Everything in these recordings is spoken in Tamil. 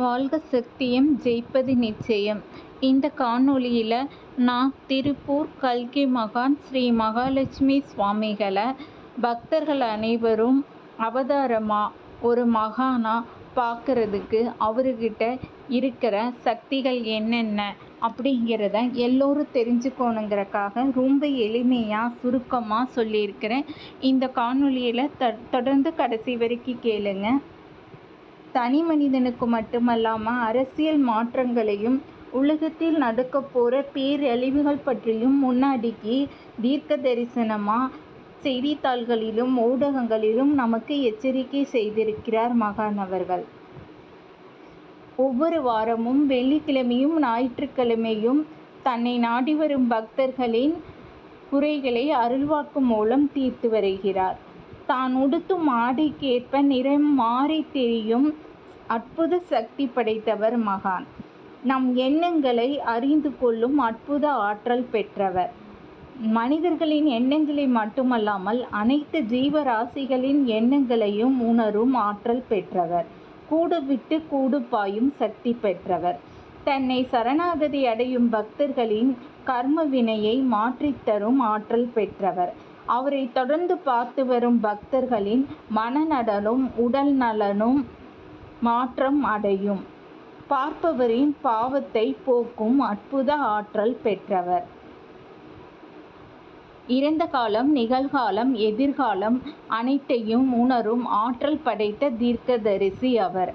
வாழ்க சக்தியும் ஜெயிப்பது நிச்சயம். இந்த காணொளியில் நான் திருப்பூர் கல்கி மகான் ஸ்ரீ மகாலட்சுமி சுவாமிகளை பக்தர்கள் அனைவரும் அவதாரமாக ஒரு மகானாக பார்க்குறதுக்கு அவர்கிட்ட இருக்கிற சக்திகள் என்னென்ன அப்படிங்கிறத எல்லோரும் தெரிஞ்சுக்கணுங்கிறக்காக ரொம்ப எளிமையாக சுருக்கமாக சொல்லியிருக்கிறேன். இந்த காணொலியில் த தொடர்ந்து கடைசி வரைக்கும் கேளுங்க. தனி மனிதனுக்கு மட்டுமல்லாமல் அரசியல் மாற்றங்களையும் உலகத்தில் நடக்க போகிற பேரழிவுகள் பற்றியும் முன்னாடிக்கு தீர்க்க தரிசனமாக செய்தித்தாள்களிலும் ஊடகங்களிலும் நமக்கு எச்சரிக்கை செய்திருக்கிறார் மகான் அவர்கள். ஒவ்வொரு வாரமும் வெள்ளிக்கிழமையும் ஞாயிற்றுக்கிழமையும் தன்னை நாடி வரும் பக்தர்களின் குறைகளை அருள்வாக்கு மூலம் தீர்த்து வருகிறார். தான் உடுத்தும் ஆடைக்கேற்ப நிறம் மாறி தெரியும். அற்புத சக்தி படைத்தவர் மகான். நம் எண்ணங்களை அறிந்து கொள்ளும் அற்புத ஆற்றல் பெற்றவர். மனிதர்களின் எண்ணங்களை மட்டுமல்லாமல் அனைத்து ஜீவராசிகளின் எண்ணங்களையும் உணரும் ஆற்றல் பெற்றவர். கூடு விட்டு கூடு பாயும் சக்தி பெற்றவர். தன்னை சரணாகதி அடையும் பக்தர்களின் கர்ம வினையை மாற்றித்தரும் ஆற்றல் பெற்றவர். அவரை தொடர்ந்து பார்த்து வரும் பக்தர்களின் மனநடனும் உடல் நலனும் மாற்றம் அடையும். பார்ப்பவரின் பாவத்தை போக்கும் அற்புத ஆற்றல் பெற்றவர். இறந்த காலம் நிகழ்காலம் எதிர்காலம் அனைத்தையும் உணரும் ஆற்றல் படைத்த தீர்க்கதரிசி அவர்.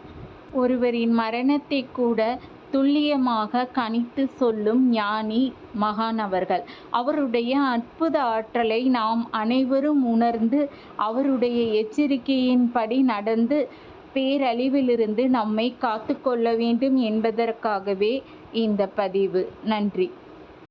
ஒருவரின் மரணத்தை கூட துல்லியமாக கணித்து சொல்லும் ஞானி மகான் அவர்கள் அவருடைய அற்புத ஆற்றலை நாம் அனைவரும் உணர்ந்து அவருடைய எச்சரிக்கையின்படி நடந்து பேரழிவிலிருந்து நம்மை காத்து கொள்ள வேண்டும் என்பதற்காகவே இந்த பதிவு. நன்றி.